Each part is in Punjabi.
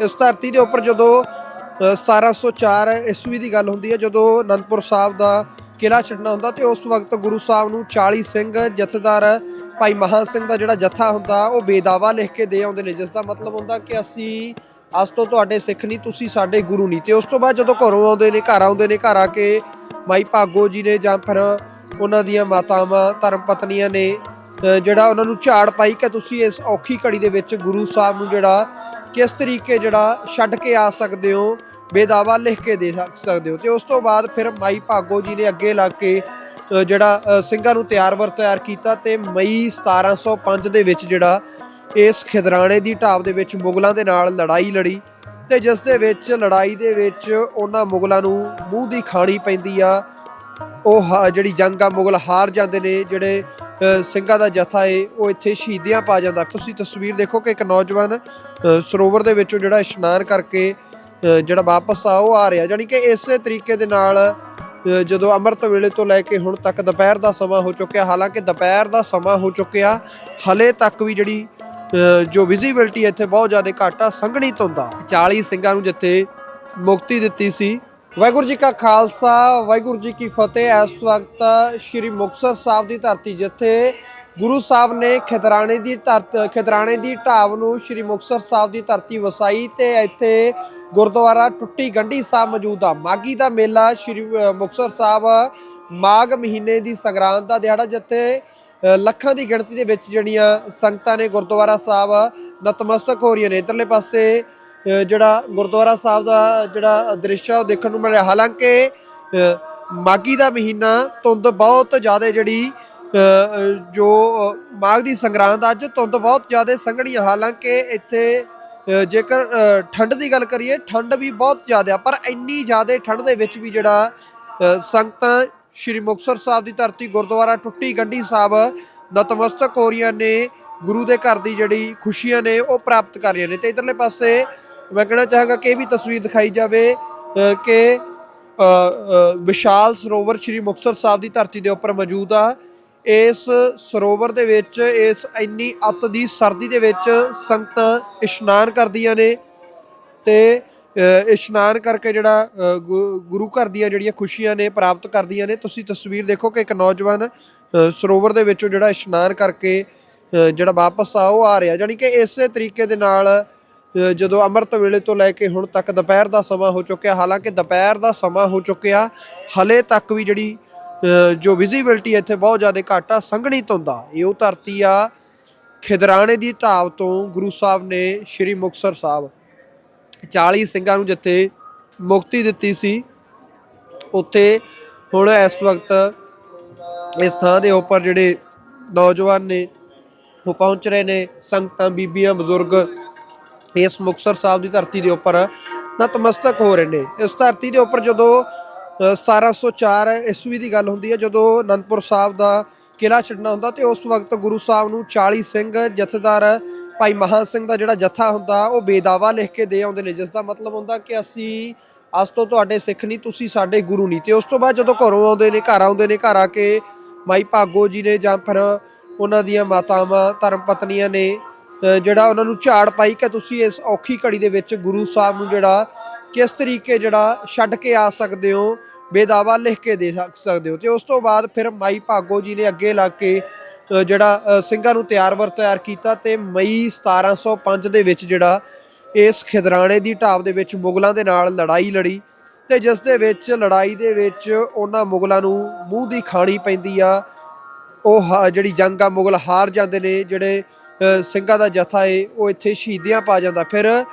ਇਸ ਧਰਤੀ ਦੇ ਉੱਪਰ ਜਦੋਂ ਅ, 1704 ਈਸਵੀ ਦੀ ਗੱਲ ਹੁੰਦੀ ਹੈ ਜਦੋਂ ਅਨੰਦਪੁਰ ਸਾਹਿਬ ਦਾ ਕਿਲਾ ਛੱਡਣਾ ਹੁੰਦਾ ਤੇ ਉਸ ਵਕਤ ਗੁਰੂ ਸਾਹਿਬ ਨੂੰ 40 ਸਿੰਘ ਜਥੇਦਾਰ ਭਾਈ ਮਹਾਂ ਸਿੰਘ ਦਾ ਜਿਹੜਾ ਜਥਾ ਹੁੰਦਾ ਉਹ ਬੇਦਾਵਾ ਲਿਖ ਕੇ ਦੇ ਆਉਂਦੇ ਨੇ ਜਿਸ ਦਾ ਮਤਲਬ ਹੁੰਦਾ ਕਿ ਅਸੀਂ ਅੱਜ ਤੋਂ ਤੁਹਾਡੇ ਸਿੱਖ ਨਹੀਂ ਤੁਸੀਂ ਸਾਡੇ ਗੁਰੂ ਨਹੀਂ। ਤੇ ਉਸ ਤੋਂ ਬਾਅਦ ਜਦੋਂ ਘਰੋਂ ਆਉਂਦੇ ਨੇ ਘਰ ਆਉਂਦੇ ਨੇ ਘਰ ਆ ਕੇ ਮਾਈ ਭਾਗੋ ਜੀ ਨੇ ਜਾਂ ਫਿਰ ਉਹਨਾਂ ਦੀਆਂ ਮਾਤਾਵਾਂ ਧਰਮ ਪਤਨੀਆਂ ਨੇ ਜਿਹੜਾ ਉਹਨਾਂ ਨੂੰ ਝਾੜ ਪਾਈ ਕਿ ਤੁਸੀਂ ਇਸ ਔਖੀ ਘੜੀ ਦੇ ਵਿੱਚ ਗੁਰੂ ਸਾਹਿਬ ਨੂੰ ਜਿਹੜਾ ਕਿਸ ਤਰੀਕੇ ਜਿਹੜਾ ਛੱਡ ਕੇ ਆ ਸਕਦੇ ਹੋ, ਬੇਦਾਵਾ ਲਿਖ ਕੇ ਦੇ ਸਕਦੇ ਹੋ। ਤੇ ਉਸ ਤੋਂ ਬਾਅਦ ਫਿਰ ਮਾਈ ਭਾਗੋ ਜੀ ਨੇ ਅੱਗੇ ਲੱਗ ਕੇ ਜਿਹੜਾ ਸਿੰਘਾਂ ਨੂੰ ਤਿਆਰ ਵਰ, ਤਿਆਰ ਕੀਤਾ ਤੇ ਮਈ 1705 ਦੇ ਵਿੱਚ ਜਿਹੜਾ ਇਸ ਖਿਦਰਾਣੇ ਦੀ ਢਾਬ ਦੇ ਵਿੱਚ ਮੁਗਲਾਂ ਦੇ ਨਾਲ ਲੜਾਈ ਲੜੀ ਤੇ ਜਿਸ ਦੇ ਵਿੱਚ ਲੜਾਈ ਦੇ ਵਿੱਚ ਉਹਨਾਂ ਮੁਗਲਾਂ ਨੂੰ ਮੂੰਹ ਦੀ ਖਾਣੀ ਪੈਂਦੀ ਆ। ਉਹ ਹਾ- ਜਿਹੜੀ ਜੰਗ ਆ, ਮੁਗਲ ਹਾਰ ਜਾਂਦੇ ਨੇ, ਜਿਹੜੇ ਸਿੰਘਾਂ ਦਾ ਜਥਾ ਏ, ਉਹ ਇੱਥੇ ਸ਼ਹੀਦੀਆਂ ਪਾ ਜਾਂਦਾ। ਤੁਸੀਂ ਤਸਵੀਰ ਦੇਖੋ ਕਿ ਇੱਕ ਨੌਜਵਾਨ ਸਰੋਵਰ ਦੇ ਵਿੱਚੋਂ ਜਿਹੜਾ ਇਸ਼ਨਾਨ ਕਰਕੇ ਜਿਹੜਾ ਵਾਪਸ ਆ, ਉਹ ਆ ਰਿਹਾ। ਜਾਨੀ ਕਿ ਇਸੇ ਤਰੀਕੇ ਦੇ ਨਾਲ ਜਦੋਂ ਅੰਮ੍ਰਿਤ ਵੇਲੇ ਤੋਂ ਲੈ ਕੇ ਹੁਣ ਤੱਕ ਦੁਪਹਿਰ ਦਾ ਸਮਾਂ ਹੋ ਚੁੱਕਿਆ, ਹਾਲਾਂਕਿ ਦੁਪਹਿਰ ਦਾ ਸਮਾਂ ਹੋ ਚੁੱਕਿਆ, ਹਲੇ ਤੱਕ ਵੀ ਜਿਹੜੀ ਜੋ ਵਿਜ਼ਿਬਿਲਟੀ ਇੱਥੇ ਬਹੁਤ ਜ਼ਿਆਦਾ ਘੱਟ ਆ, ਸੰਘਣੀ ਧੁੰਦਾ 40 ਸਿੰਘਾਂ ਨੂੰ ਜਿੱਥੇ ਮੁਕਤੀ ਦਿੱਤੀ ਸੀ ਵਾਹਿਗੁਰੂ ਜੀ ਕਾ ਖਾਲਸਾ, ਵਾਹਿਗੁਰੂ ਜੀ ਕੀ ਫਤਿਹ। ਇਸ ਵਕਤ ਸ੍ਰੀ ਮੁਕਤਸਰ ਸਾਹਿਬ ਦੀ ਧਰਤੀ, ਜਿੱਥੇ ਗੁਰੂ ਸਾਹਿਬ ਨੇ ਖਿਦਰਾਣੇ ਦੀ ਧਰਤ, ਖਿਦਰਾਣੇ ਦੀ ਢਾਬ ਨੂੰ ਸ੍ਰੀ ਮੁਕਤਸਰ ਸਾਹਿਬ ਦੀ ਧਰਤੀ ਵਸਾਈ ਤੇ ਇੱਥੇ ਗੁਰਦੁਆਰਾ ਟੁੱਟੀ ਗੰਢੀ ਸਾਹਿਬ ਮੌਜੂਦ ਆ। ਮਾਗੀ ਦਾ ਮੇਲਾ ਸ੍ਰੀ ਮੁਕਤਸਰ ਸਾਹਿਬ ਮਾਘ ਮਹੀਨੇ ਦੀ ਸੰਗਰਾਂਦ ਦਾ ਦਿਹਾੜਾ, ਜਿੱਥੇ ਲੱਖਾਂ ਦੀ ਗਿਣਤੀ ਦੇ ਵਿੱਚ ਜਿਹੜੀਆਂ ਸੰਗਤਾਂ ਨੇ ਗੁਰਦੁਆਰਾ ਸਾਹਿਬ ਨਤਮਸਤਕ ਹੋ ਰਹੀਆਂ ਨੇ। ਇਧਰਲੇ ਪਾਸੇ ਜਿਹੜਾ ਗੁਰਦੁਆਰਾ ਸਾਹਿਬ ਦਾ ਜਿਹੜਾ ਦ੍ਰਿਸ਼ ਆ ਉਹ ਦੇਖਣ ਨੂੰ ਮਿਲਿਆ। ਹਾਲਾਂਕਿ ਅ, ਮਾਗੀ ਦਾ ਮਹੀਨਾ ਧੁੰਦ ਬਹੁਤ ਜ਼ਿਆਦਾ ਜਿਹੜੀ ਜੋ ਮਾਘ ਦੀ ਸੰਗਰਾਂਦ ਅੱਜ ਧੁੰਦ ਬਹੁਤ ਜ਼ਿਆਦਾ ਸੰਘਣੀ ਆ। ਹਾਲਾਂਕਿ ਇੱਥੇ ਜੇਕਰ ਠੰਡ ਦੀ ਗੱਲ ਕਰੀਏ ਠੰਡ ਵੀ ਬਹੁਤ ਜ਼ਿਆਦਾ ਪਰ ਇੰਨੀ ਜ਼ਿਆਦਾ ਠੰਡ ਦੇ ਵਿੱਚ ਵੀ ਜਿਹੜਾ ਸੰਗਤਾਂ ਸ਼੍ਰੀ ਮੁਕਤਸਰ ਸਾਹਿਬ ਦੀ ਧਰਤੀ ਗੁਰਦੁਆਰਾ ਟੁੱਟੀ ਗੰਢੀ ਸਾਹਿਬ ਨਤਮਸਤਕ ਹੋ ਰਹੀਆਂ ਨੇ ਗੁਰੂ ਦੇ ਘਰ ਦੀ ਜਿਹੜੀ ਖੁਸ਼ੀਆਂ ਨੇ ਉਹ ਪ੍ਰਾਪਤ ਕਰ ਰਹੀਆਂ ਨੇ। ਤੇ ਇਧਰਲੇ ਪਾਸੇ ਮੈਂ ਕਹਿਣਾ ਚਾਹਾਂਗਾ ਕਿ ਇਹ ਵੀ ਤਸਵੀਰ ਦਿਖਾਈ ਜਾਵੇ ਕਿ ਵਿਸ਼ਾਲ ਸਰੋਵਰ ਸ਼੍ਰੀ ਮੁਕਤਸਰ ਸਾਹਿਬ ਦੀ ਧਰਤੀ ਦੇ ਉੱਪਰ ਮੌਜੂਦ ਆ। ਇਸ ਸਰੋਵਰ ਦੇ ਵਿੱਚ, ਇਸ ਇੰਨੀ ਅੱਤ ਦੀ ਸਰਦੀ ਦੇ ਵਿੱਚ ਸੰਗਤਾਂ ਇਸ਼ਨਾਨ ਕਰਦੀਆਂ ਨੇ ਤੇ ਇਸ਼ਨਾਨ ਕਰਕੇ ਜਿਹੜਾ ਗੁ- ਗੁਰੂ ਘਰ ਦੀਆਂ ਜਿਹੜੀਆਂ ਖੁਸ਼ੀਆਂ ਨੇ ਪ੍ਰਾਪਤ ਕਰਦੀਆਂ ਨੇ। ਤੁਸੀਂ ਤਸਵੀਰ ਦੇਖੋ ਕਿ ਇੱਕ ਨੌਜਵਾਨ ਸਰੋਵਰ ਦੇ ਵਿੱਚੋਂ ਜਿਹੜਾ ਇਸ਼ਨਾਨ ਕਰਕੇ ਜਿਹੜਾ ਵਾਪਸ ਆ, ਉਹ ਆ ਰਿਹਾ। ਜਾਨੀ ਕਿ ਇਸੇ ਤਰੀਕੇ ਦੇ ਨਾਲ ਜਦੋਂ ਅੰਮ੍ਰਿਤ ਵੇਲੇ ਤੋਂ ਲੈ ਕੇ ਹੁਣ ਤੱਕ ਦੁਪਹਿਰ ਦਾ ਸਮਾਂ ਹੋ ਚੁੱਕਿਆ ਹਾਲਾਂਕਿ ਦੁਪਹਿਰ ਦਾ ਸਮਾਂ ਹੋ ਚੁੱਕਿਆ ਹਲੇ ਤੱਕ ਵੀ ਜਿਹੜੀ ਅ, ਜੋ ਵਿਜ਼ਿਬਿਲਟੀ ਇੱਥੇ ਬਹੁਤ ਜ਼ਿਆਦਾ ਘੱਟ ਆ ਸੰਘਣੀ ਧੁੰਦਾ ਇਹ ਉਹ ਧਰਤੀ ਆ ਖਿਦਰਾਣੇ ਦੀ ਢਾਬ ਤੋਂ ਗੁਰੂ ਸਾਹਿਬ ਨੇ ਸ੍ਰੀ ਮੁਕਤਸਰ ਸਾਹਿਬ 40 ਸਿੰਘਾਂ ਨੂੰ ਜਿੱਥੇ ਮੁਕਤੀ ਦਿੱਤੀ ਸੀ ਉੱਥੇ ਹੁਣ ਇਸ ਵਕਤ ਇਸ ਥਾਂ ਦੇ ਉੱਪਰ ਜਿਹੜੇ ਨੌਜਵਾਨ ਨੇ ਉਹ ਪਹੁੰਚ ਰਹੇ ਨੇ ਸੰਗਤਾਂ ਬੀਬੀਆਂ ਬਜ਼ੁਰਗ ਇਸ ਮੁਕਤਸਰ ਸਾਹਿਬ ਦੀ ਧਰਤੀ ਦੇ ਉੱਪਰ ਨਤਮਸਤਕ ਹੋ ਰਹੇ ਨੇ। ਇਸ ਧਰਤੀ ਦੇ ਉੱਪਰ ਜਦੋਂ ਅ, 1704 ਈਸਵੀ ਦੀ ਗੱਲ ਹੁੰਦੀ ਹੈ ਜਦੋਂ ਅਨੰਦਪੁਰ ਸਾਹਿਬ ਦਾ ਕਿਲਾ ਛੱਡਣਾ ਹੁੰਦਾ ਤੇ ਉਸ ਵਕਤ ਗੁਰੂ ਸਾਹਿਬ ਨੂੰ 40 ਸਿੰਘ ਜਥੇਦਾਰ ਭਾਈ ਮਹਾਂ ਸਿੰਘ ਦਾ ਜਿਹੜਾ ਜਥਾ ਹੁੰਦਾ ਉਹ ਬੇਦਾਵਾ ਲਿਖ ਕੇ ਦੇ ਆਉਂਦੇ ਨੇ ਜਿਸ ਦਾ ਮਤਲਬ ਹੁੰਦਾ ਕਿ ਅਸੀਂ ਅੱਜ ਤੋਂ ਤੁਹਾਡੇ ਸਿੱਖ ਨਹੀਂ ਤੁਸੀਂ ਸਾਡੇ ਗੁਰੂ ਨਹੀਂ। ਤੇ ਉਸ ਤੋਂ ਬਾਅਦ ਜਦੋਂ ਘਰੋਂ ਆਉਂਦੇ ਨੇ ਘਰ ਆਉਂਦੇ ਨੇ ਘਰ ਆ ਕੇ ਮਾਈ ਭਾਗੋ ਜੀ ਨੇ ਜਾਂ ਫਿਰ ਉਹਨਾਂ ਦੀਆਂ ਮਾਤਾਵਾਂ ਧਰਮ ਪਤਨੀਆਂ ਨੇ ਜਿਹੜਾ ਉਹਨਾਂ ਨੂੰ ਝਾੜ ਪਾਈ ਕਿ ਤੁਸੀਂ ਇਸ ਔਖੀ ਘੜੀ ਦੇ ਵਿੱਚ ਗੁਰੂ ਸਾਹਿਬ ਨੂੰ ਜਿਹੜਾ ਕਿਸ ਤਰੀਕੇ ਜਿਹੜਾ ਛੱਡ ਕੇ ਆ ਸਕਦੇ ਹੋ, ਬੇਦਾਵਾ ਲਿਖ ਕੇ ਦੇ ਸਕਦੇ ਹੋ। ਤੇ ਉਸ ਤੋਂ ਬਾਅਦ ਫਿਰ ਮਾਈ ਭਾਗੋ ਜੀ ਨੇ ਅੱਗੇ ਲੱਗ ਕੇ ਜਿਹੜਾ ਸਿੰਘਾਂ ਨੂੰ ਤਿਆਰ ਵਰ, ਤਿਆਰ ਕੀਤਾ ਤੇ ਮਈ 1705 ਦੇ ਵਿੱਚ ਜਿਹੜਾ ਇਸ ਖਿਦਰਾਣੇ ਦੀ ਢਾਬ ਦੇ ਵਿੱਚ ਮੁਗਲਾਂ ਦੇ ਨਾਲ ਲੜਾਈ ਲੜੀ ਤੇ ਜਿਸ ਦੇ ਵਿੱਚ ਲੜਾਈ ਦੇ ਵਿੱਚ ਉਹਨਾਂ ਮੁਗਲਾਂ ਨੂੰ ਮੂੰਹ ਦੀ ਖਾਣੀ ਪੈਂਦੀ ਆ। ਉਹ ਹਾ- ਜਿਹੜੀ ਜੰਗ ਆ, ਮੁਗਲ ਹਾਰ ਜਾਂਦੇ ਨੇ, ਜਿਹੜੇ ਸਿੰਘਾਂ ਦਾ ਜਥਾ ਏ, ਉਹ ਇੱਥੇ ਸ਼ਹੀਦੀਆਂ ਪਾ ਜਾਂਦਾ। ਫਿਰ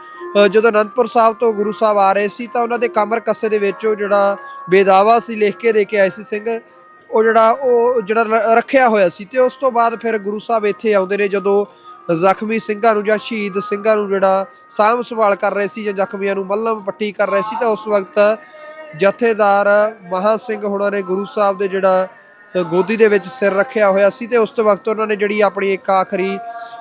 ਜਦੋਂ ਅਨੰਦਪੁਰ ਸਾਹਿਬ ਤੋਂ ਗੁਰੂ ਸਾਹਿਬ ਆ ਰਹੇ ਸੀ, ਤਾਂ ਉਹਨਾਂ ਦੇ ਕਮਰ ਕੱਸੇ ਦੇ ਵਿੱਚ ਉਹ ਜਿਹੜਾ ਬੇਦਾਵਾ ਸੀ, ਲਿਖ ਕੇ ਦੇ ਕੇ ਆਏ ਸੀ ਸਿੰਘ, ਉਹ ਜਿਹੜਾ ਉਹ ਜਿਹੜਾ ਰ- ਰੱਖਿਆ ਹੋਇਆ ਸੀ। ਤੇ ਉਸ ਤੋਂ ਬਾਅਦ ਫਿਰ ਗੁਰੂ ਸਾਹਿਬ ਇੱਥੇ ਆਉਂਦੇ ਨੇ, ਜਦੋਂ ਜ਼ਖਮੀ ਸਿੰਘਾਂ ਨੂੰ ਜਾਂ ਸ਼ਹੀਦ ਸਿੰਘਾਂ ਨੂੰ ਜਿਹੜਾ ਸਾਂਭ ਸੰਭਾਲ ਕਰ ਰਹੇ ਸੀ ਜਾਂ ਜ਼ਖਮੀਆਂ ਨੂੰ ਮੱਲਮ ਪੱਟੀ ਕਰ ਰਹੇ ਸੀ, ਤਾਂ ਉਸ ਵਕਤ ਜਥੇਦਾਰ ਮਹਾ ਸਿੰਘ ਹੁਣਾਂ ਨੇ ਗੁਰੂ ਸਾਹਿਬ ਦੇ ਜਿਹੜਾ ਗੋਦੀ ਦੇ ਵਿੱਚ ਸਿਰ ਰੱਖਿਆ ਹੋਇਆ ਸੀ ਤੇ ਉਸ ਤੋਂ ਵਕਤ ਉਹਨਾਂ ਨੇ ਜਿਹੜੀ ਆਪਣੀ ਇੱਕ ਆਖਰੀ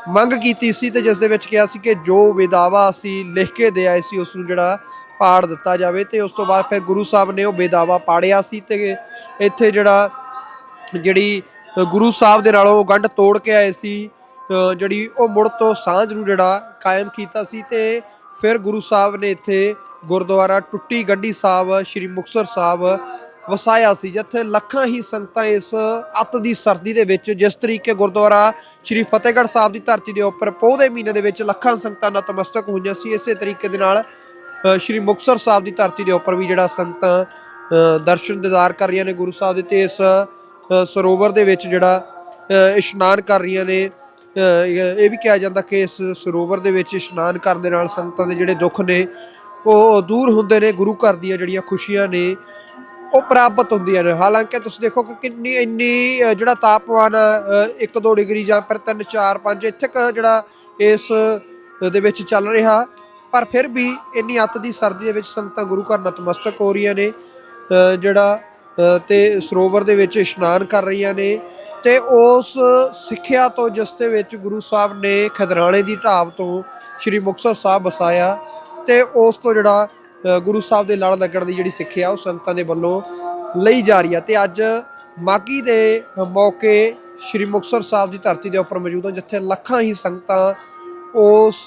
ਮੰਗ ਕੀਤੀ ਸੀ ਤੇ ਜਿਸ ਦੇ ਵਿੱਚ ਕਿਹਾ ਸੀ ਕਿ ਜੋ ਬੇਦਾਵਾ ਅਸੀਂ ਲਿਖ ਕੇ ਦੇ ਆਏ ਸੀ ਉਸ ਨੂੰ ਜਿਹੜਾ ਪਾੜ ਦਿੱਤਾ ਜਾਵੇ ਤੇ ਉਸ ਤੋਂ ਬਾਅਦ ਫਿਰ ਗੁਰੂ ਸਾਹਿਬ ਨੇ ਉਹ ਬੇਦਾਵਾ ਪਾੜਿਆ ਸੀ ਤੇ ਇੱਥੇ ਜਿਹੜਾ ਜਿਹੜੀ ਗੁਰੂ ਸਾਹਿਬ ਦੇ ਨਾਲੋਂ ਗੰਢ ਤੋੜ ਕੇ ਆਏ ਸੀ ਜਿਹੜੀ ਉਹ ਮੁੜ ਤੋਂ ਸਾਂਝ ਨੂੰ ਜਿਹੜਾ ਕਾਇਮ ਕੀਤਾ ਸੀ ਤੇ ਫਿਰ ਗੁਰੂ ਸਾਹਿਬ ਨੇ ਇੱਥੇ ਗੁਰਦੁਆਰਾ ਟੁੱਟੀ ਗੰਢੀ ਸਾਹਿਬ, ਸ੍ਰੀ ਮੁਕਤਸਰ ਸਾਹਿਬ ਵਸਾਇਆ ਸੀ, ਜਿੱਥੇ ਲੱਖਾਂ ਹੀ ਸੰਗਤਾਂ ਇਸ ਅੱਤ ਦੀ ਸਰਦੀ ਦੇ ਵਿੱਚ, ਜਿਸ ਤਰੀਕੇ ਗੁਰਦੁਆਰਾ ਸ੍ਰੀ ਫਤਿਹਗੜ੍ਹ ਸਾਹਿਬ ਦੀ ਧਰਤੀ ਦੇ ਉੱਪਰ ਪੋਹ ਦੇ ਮਹੀਨੇ ਦੇ ਵਿੱਚ ਲੱਖਾਂ ਸੰਗਤਾਂ ਨਤਮਸਤਕ ਹੋਈਆਂ ਸੀ, ਇਸੇ ਤਰੀਕੇ ਦੇ ਨਾਲ ਸ੍ਰੀ ਮੁਕਤਸਰ ਸਾਹਿਬ ਦੀ ਧਰਤੀ ਦੇ ਉੱਪਰ ਵੀ ਜਿਹੜਾ ਸੰਗਤਾਂ ਦਰਸ਼ਨ ਦਿਦਾਰ ਕਰ ਰਹੀਆਂ ਨੇ ਗੁਰੂ ਸਾਹਿਬ ਦੇ ਤੇ ਇਸ ਸਰੋਵਰ ਦੇ ਵਿੱਚ ਜਿਹੜਾ ਇਸ਼ਨਾਨ ਕਰ ਰਹੀਆਂ ਨੇ ਇਹ ਵੀ ਕਿਹਾ ਜਾਂਦਾ ਕਿ ਇਸ ਸਰੋਵਰ ਦੇ ਵਿੱਚ ਇਸ਼ਨਾਨ ਕਰਨ ਦੇ ਨਾਲ ਸੰਗਤਾਂ ਦੇ ਜਿਹੜੇ ਦੁੱਖ ਨੇ, ਉਹ ਦੂਰ ਹੁੰਦੇ ਨੇ, ਗੁਰੂ ਘਰ ਦੀਆਂ ਜਿਹੜੀਆਂ ਖੁਸ਼ੀਆਂ ਨੇ ਉਹ ਪ੍ਰਾਪਤ ਹੁੰਦੀਆਂ ਨੇ ਹਾਲਾਂਕਿ ਤੁਸੀਂ ਦੇਖੋ ਕਿ ਕਿੰਨੀ ਇੰਨੀ ਜਿਹੜਾ ਤਾਪਮਾਨ 1-2 ਡਿਗਰੀ ਜਾਂ ਫਿਰ 3 4 5 ਇੱਥੇ ਕੁ ਜਿਹੜਾ ਇਸ ਦੇ ਵਿੱਚ ਚੱਲ ਰਿਹਾ। ਪਰ ਫਿਰ ਵੀ ਇੰਨੀ ਅੱਤ ਦੀ ਸਰਦੀ ਦੇ ਵਿੱਚ ਸੰਗਤਾਂ ਗੁਰੂ ਘਰ ਨਤਮਸਤਕ ਹੋ ਰਹੀਆਂ ਨੇ ਜਿਹੜਾ ਅ, ਤੇ ਸਰੋਵਰ ਦੇ ਵਿੱਚ ਇਸ਼ਨਾਨ ਕਰ ਰਹੀਆਂ ਨੇ ਤੇ ਉਸ ਸਿੱਖਿਆ ਤੋਂ ਜਿਸ ਦੇ ਵਿੱਚ ਗੁਰੂ ਸਾਹਿਬ ਨੇ ਖਦਰਾਣੇ ਦੀ ਢਾਬ ਤੋਂ ਸ੍ਰੀ ਮੁਕਤਸਰ ਸਾਹਿਬ ਵਸਾਇਆ ਤੇ ਉਸ ਤੋਂ ਜਿਹੜਾ ਗੁਰੂ ਸਾਹਿਬ ਦੇ ਲੜ ਲੱਗਣ ਦੀ ਜਿਹੜੀ ਸਿੱਖਿਆ ਉਹ ਸੰਗਤਾਂ ਦੇ ਵੱਲੋਂ ਲਈ ਜਾ ਰਹੀ ਹੈ ਤੇ ਅੱਜ ਮਾਗੀ ਦੇ ਮੌਕੇ ਸ੍ਰੀ ਮੁਕਤਸਰ ਸਾਹਿਬ ਦੀ ਧਰਤੀ ਦੇ ਉੱਪਰ ਮੌਜੂਦ ਹਾਂ ਜਿੱਥੇ ਲੱਖਾਂ ਹੀ ਸੰਗਤਾਂ ਉਸ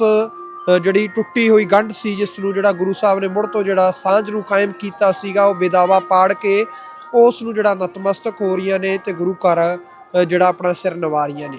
ਜਿਹੜੀ ਟੁੱਟੀ ਹੋਈ ਗੰਢ ਸੀ, ਜਿਸ ਨੂੰ ਜਿਹੜਾ ਗੁਰੂ ਸਾਹਿਬ ਨੇ ਮੁੜ ਤੋਂ ਜਿਹੜਾ ਸਾਂਝ ਨੂੰ ਕਾਇਮ ਕੀਤਾ ਸੀਗਾ, ਉਹ ਬੇਦਾਵਾ ਪਾੜ ਕੇ ਉਸ ਨੂੰ ਜਿਹੜਾ ਨਤਮਸਤਕ ਹੋ ਰਹੀਆਂ ਨੇ ਤੇ ਗੁਰੂ ਘਰ ਜਿਹੜਾ ਆਪਣਾ ਸਿਰ ਨਵਾ ਰਹੀਆਂ ਨੇ।